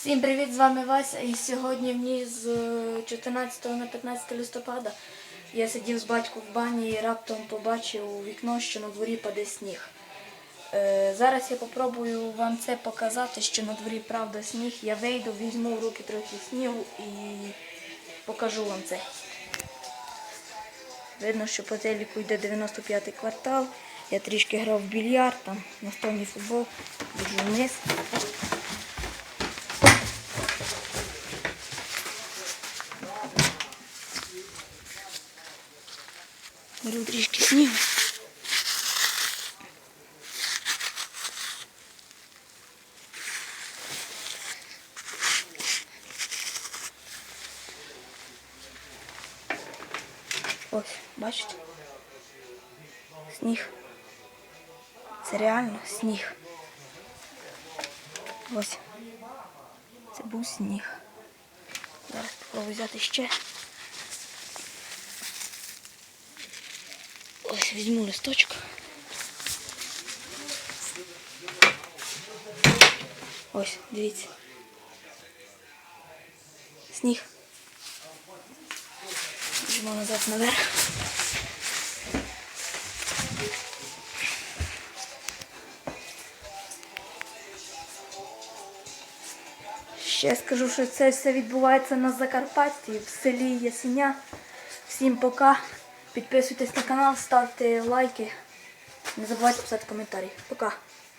Всім привіт, з вами Вася. І сьогодні в з е, 14 на 15 листопада я сидів з батьком в бані і раптом побачив у вікно, що на дворі паде сніг. Е, зараз я попробую вам це показати, що на дворі правда сніг. Я вийду, візьму в руки трохи снігу і покажу вам це. Видно, що по телеку йде 95-й квартал. Я трішки грав в більярд, там настольний футбол, біжу вниз. Беру трішки снігу. Ось, бачите? Сніг. Це реально сніг. Ось. Це був сніг. Зараз спробую взяти ще. Ось візьму листочок. Ось, дивіться. Сніг. Біжимо назад наверх. Ще скажу, що це все відбувається на Закарпатті, в селі Ясеня. Всім пока. Підписуйтесь на канал, ставте лайки. Не забувайте писати коментарі. Пока.